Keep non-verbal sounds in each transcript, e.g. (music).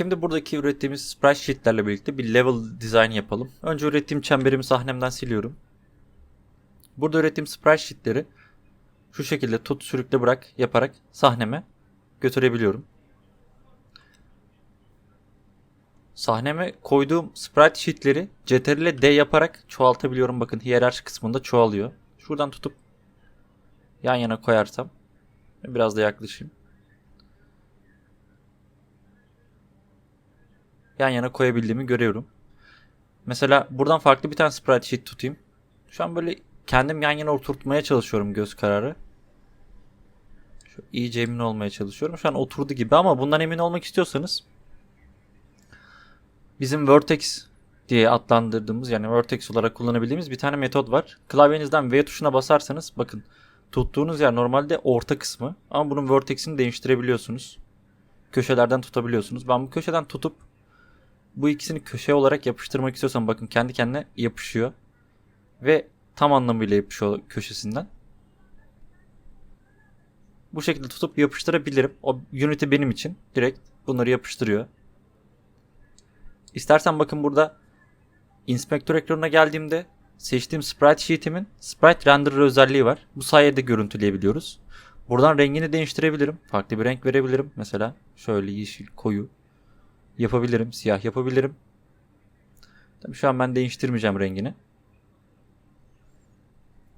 Şimdi buradaki ürettiğimiz sprite sheetlerle birlikte bir level design yapalım. Önce ürettiğim çemberimi sahnemden siliyorum. Burada ürettiğim sprite sheetleri şu şekilde tut sürükle bırak yaparak sahneme götürebiliyorum. Sahneme koyduğum sprite sheetleri CTRL D yaparak çoğaltabiliyorum. Bakın hiyerarşi kısmında çoğalıyor. Şuradan tutup yan yana koyarsam biraz da yaklaşayım. Yan yana koyabildiğimi görüyorum. Mesela buradan farklı bir tane sprite sheet tutayım. Şu an böyle kendim yan yana oturtmaya çalışıyorum göz kararı. Şu iyice emin olmaya çalışıyorum. Şu an oturdu gibi ama bundan emin olmak istiyorsanız bizim Vertex diye adlandırdığımız yani Vertex olarak kullanabildiğimiz bir tane metot var. Klavyenizden V tuşuna basarsanız bakın tuttuğunuz yer normalde orta kısmı ama bunun Vertex'ini değiştirebiliyorsunuz. Köşelerden tutabiliyorsunuz. Ben bu köşeden tutup bu ikisini köşe olarak yapıştırmak istiyorsam bakın kendi kendine yapışıyor. Ve tam anlamıyla yapışıyor köşesinden. Bu şekilde tutup yapıştırabilirim. O Unity benim için direkt bunları yapıştırıyor. İstersen bakın burada inspektör ekranına geldiğimde seçtiğim sprite sheet'imin sprite renderer özelliği var. Bu sayede görüntüleyebiliyoruz. Buradan rengini değiştirebilirim. Farklı bir renk verebilirim. Mesela şöyle yeşil, koyu yapabilirim. Siyah yapabilirim. Tabii şu an ben değiştirmeyeceğim rengini.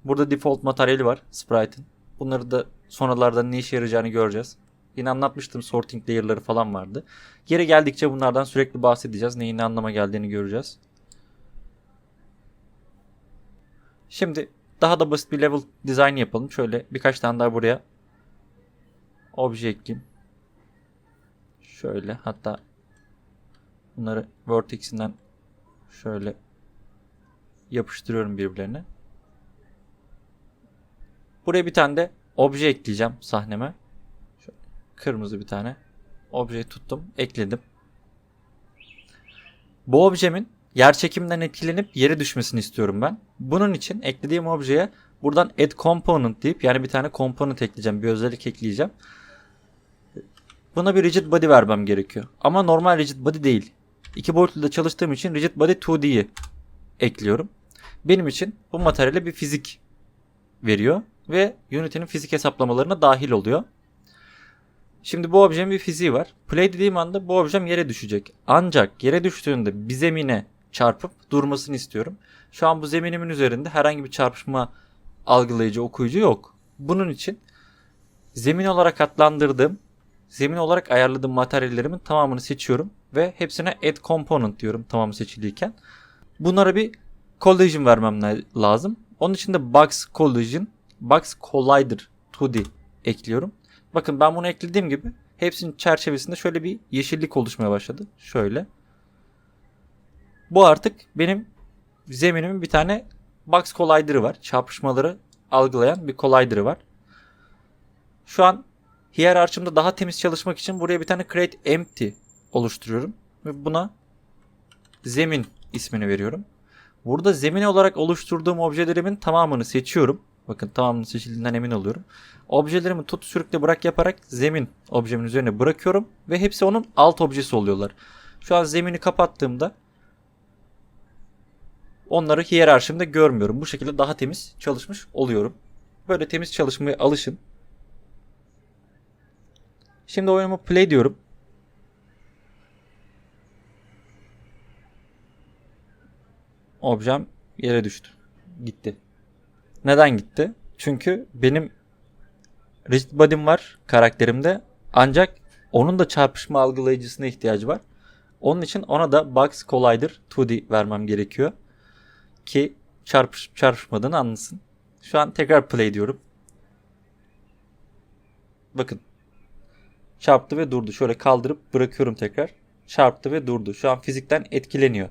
Burada default materyali var Sprite'ın. Bunları da sonralardan ne işe yarayacağını göreceğiz. Yine anlatmıştım sorting layer'ları falan vardı. Geri geldikçe bunlardan sürekli bahsedeceğiz. Neyin ne anlama geldiğini göreceğiz. Şimdi daha da basit bir level design yapalım. Şöyle birkaç tane daha buraya obje ekleyeyim. Şöyle hatta bunları vertex'inden şöyle yapıştırıyorum birbirlerine. Buraya bir tane de obje ekleyeceğim sahneme. Şöyle kırmızı bir tane objeyi tuttum, ekledim. Bu objemin yer çekiminden etkilenip yere düşmesini istiyorum ben. Bunun için eklediğim objeye buradan add component deyip yani bir tane component ekleyeceğim, bir özellik ekleyeceğim. Buna bir rigid body vermem gerekiyor. Ama normal rigid body değil. İki boyutlu da çalıştığım için rigid body 2D'yi ekliyorum. Benim için bu materyale bir fizik veriyor ve Unity'nin fizik hesaplamalarına dahil oluyor. Şimdi bu objenin bir fiziği var. Play dediğim anda bu objem yere düşecek. Ancak yere düştüğünde bir zemine çarpıp durmasını istiyorum. Şu an bu zeminimin üzerinde herhangi bir çarpışma algılayıcı okuyucu yok. Bunun için zemin olarak adlandırdığım, zemin olarak ayarladığım materyallerimin tamamını seçiyorum ve hepsine add component diyorum tamamı seçiliyken. Bunlara bir collision vermem lazım. Onun için de box collision, box collider 2D ekliyorum. Bakın ben bunu eklediğim gibi hepsinin çerçevesinde şöyle bir yeşillik oluşmaya başladı. Şöyle. Bu artık benim zeminimin bir tane box collider'ı var. Çarpışmaları algılayan bir collider'ı var. Şu an hiyerarşimde daha temiz çalışmak için buraya bir tane create empty oluşturuyorum. Ve buna zemin ismini veriyorum. Burada zemin olarak oluşturduğum objelerimin tamamını seçiyorum. Bakın tamamını seçildiğinden emin oluyorum. Objelerimi tut sürükle bırak yaparak zemin objemin üzerine bırakıyorum. Ve hepsi onun alt objesi oluyorlar. Şu an zemini kapattığımda onları hiyerarşimde görmüyorum. Bu şekilde daha temiz çalışmış oluyorum. Böyle temiz çalışmaya alışın. Şimdi oyunumu play diyorum. Objem yere düştü. Gitti. Neden gitti? Çünkü benim rigid body'm var karakterimde. Ancak onun da çarpışma algılayıcısına ihtiyacı var. Onun için ona da Box Collider 2D vermem gerekiyor. Ki çarpış, çarpışmadığını anlasın. Şu an tekrar play diyorum. Bakın. Çarptı ve durdu. Şöyle kaldırıp bırakıyorum tekrar. Çarptı ve durdu. Şu an fizikten etkileniyor.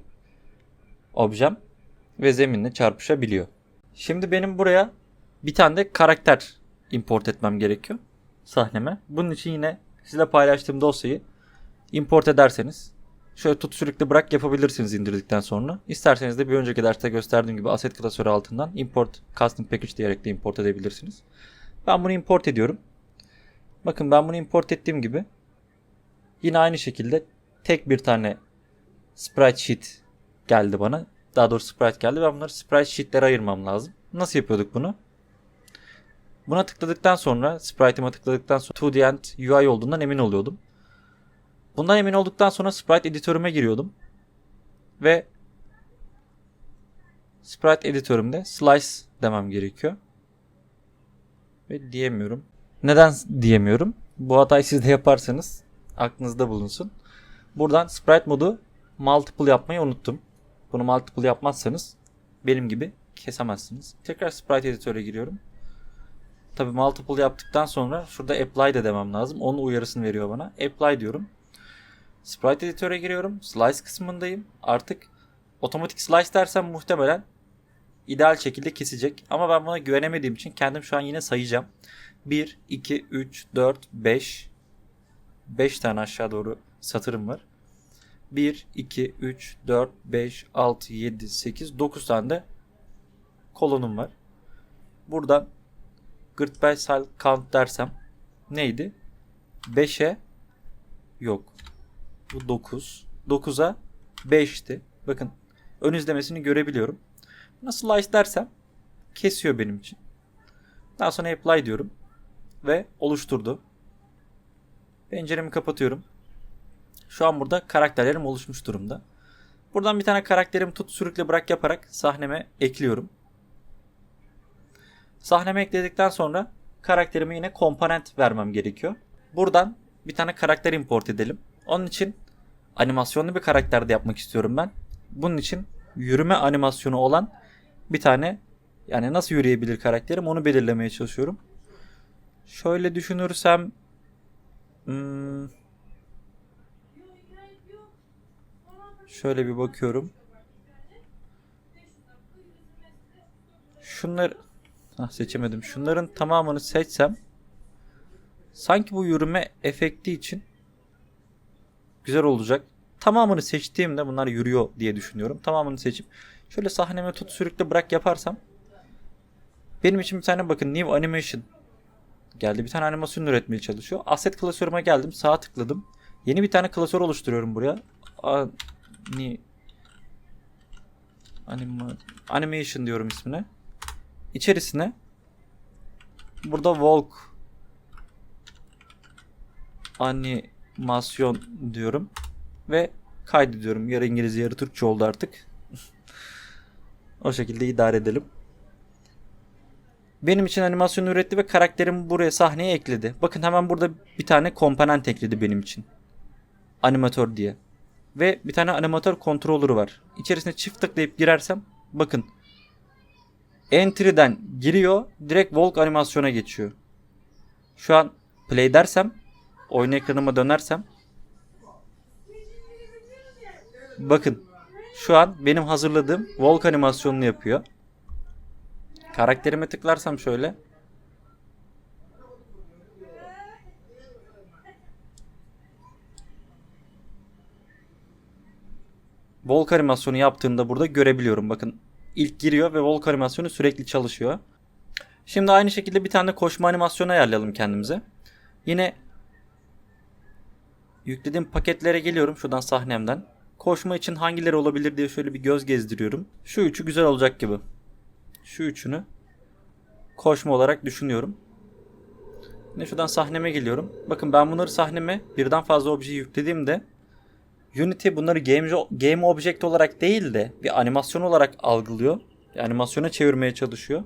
Objem ve zeminle çarpışabiliyor. Şimdi benim buraya bir tane de karakter import etmem gerekiyor sahneme. Bunun için yine sizle paylaştığım dosyayı import ederseniz şöyle tut sürükle bırak yapabilirsiniz indirdikten sonra. İsterseniz de bir önceki derste gösterdiğim gibi asset klasörü altından import custom package diyerek de import edebilirsiniz. Ben bunu import ediyorum. Bakın ben bunu import ettiğim gibi yine aynı şekilde tek bir tane sprite sheet geldi bana. Daha doğrusu sprite geldi. Ben bunları sprite sheetlere ayırmam lazım. Nasıl yapıyorduk bunu? Buna tıkladıktan sonra, sprite'ıma tıkladıktan sonra 2D and UI olduğundan emin oluyordum. Bundan emin olduktan sonra sprite editörüme giriyordum. Ve sprite editörümde slice demem gerekiyor. Ve diyemiyorum. Neden diyemiyorum? Bu hatayı siz de yaparsanız aklınızda bulunsun. Buradan sprite modu multiple yapmayı unuttum. Bunu multiple yapmazsanız benim gibi kesemezsiniz. Tekrar sprite editöre giriyorum. Tabi multiple yaptıktan sonra şurada apply de demem lazım. Onun uyarısını veriyor bana. Apply diyorum. Sprite editöre giriyorum. Slice kısmındayım. Artık otomatik slice dersem muhtemelen ideal şekilde kesecek. Ama ben buna güvenemediğim için kendim şu an yine sayacağım. 1, 2, 3, 4, 5. 5 tane aşağı doğru satırım var. 1, 2, 3, 4, 5, 6, 7, 8, 9 tane de kolonum var. Buradan Gırtbelsel count dersem neydi? 5'e yok. Bu 9. 9'a 5'ti. Bakın ön izlemesini görebiliyorum. Nasıl slice dersem kesiyor benim için. Daha sonra apply diyorum. Ve oluşturdu. Penceremi kapatıyorum. Şu an burada karakterlerim oluşmuş durumda. Buradan bir tane karakterimi tut sürükle bırak yaparak sahneme ekliyorum. Sahneme ekledikten sonra karakterime yine komponent vermem gerekiyor. Buradan bir tane karakter import edelim. Onun için animasyonlu bir karakter de yapmak istiyorum ben. Bunun için yürüme animasyonu olan bir tane yani nasıl yürüyebilir karakterim onu belirlemeye çalışıyorum. Şöyle düşünürsem hmm, şöyle bir bakıyorum. Şunları Hah, seçemedim. Şunların tamamını seçsem sanki bu yürüme efekti için güzel olacak. Tamamını seçtiğimde bunlar yürüyor diye düşünüyorum. Tamamını seçip şöyle sahneme tut sürükle bırak yaparsam benim için bir tane bakın new animation geldi. Bir tane animasyon üretmeye çalışıyor. Asset klasörüme geldim. Sağa tıkladım. Yeni bir tane klasör oluşturuyorum buraya. Ani Anima, animation diyorum ismine. İçerisine burada walk animasyon diyorum ve kaydediyorum. Yarı İngilizce yarı Türkçe oldu artık. (laughs) o şekilde idare edelim. Benim için animasyon üretti ve karakterimi buraya sahneye ekledi. Bakın hemen burada bir tane komponent ekledi benim için. Animatör diye. Ve bir tane animatör controller'ı var. İçerisine çift tıklayıp girersem bakın Entry'den giriyor. Direkt Volk animasyona geçiyor. Şu an play dersem oyun ekranıma dönersem bakın şu an benim hazırladığım Volk animasyonunu yapıyor. Karakterime tıklarsam şöyle Volk animasyonu yaptığımda burada görebiliyorum. Bakın ilk giriyor ve Volk animasyonu sürekli çalışıyor. Şimdi aynı şekilde bir tane koşma animasyonu ayarlayalım kendimize. Yine yüklediğim paketlere geliyorum şuradan sahnemden. Koşma için hangileri olabilir diye şöyle bir göz gezdiriyorum. Şu üçü güzel olacak gibi. Şu üçünü koşma olarak düşünüyorum. Yine şuradan sahneme geliyorum. Bakın ben bunları sahneme birden fazla obje yüklediğimde Unity bunları game, game object olarak değil de bir animasyon olarak algılıyor. Animasyona çevirmeye çalışıyor.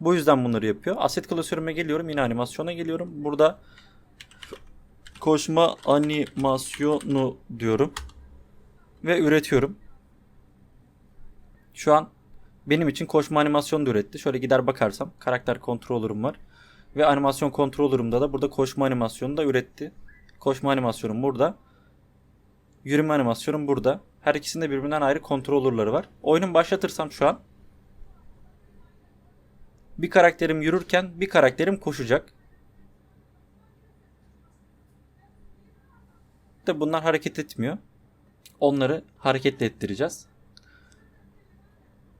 Bu yüzden bunları yapıyor. Asset klasörüme geliyorum. Yine animasyona geliyorum. Burada koşma animasyonu diyorum. Ve üretiyorum. Şu an benim için koşma animasyonu da üretti. Şöyle gider bakarsam karakter controller'ım var. Ve animasyon controller'ımda da burada koşma animasyonu da üretti. Koşma animasyonum burada. Yürüme animasyonum burada. Her ikisinde birbirinden ayrı kontrolörleri var. Oyunu başlatırsam şu an bir karakterim yürürken bir karakterim koşacak. De bunlar hareket etmiyor. Onları hareket ettireceğiz.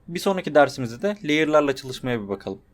Bir sonraki dersimizde de layer'larla çalışmaya bir bakalım.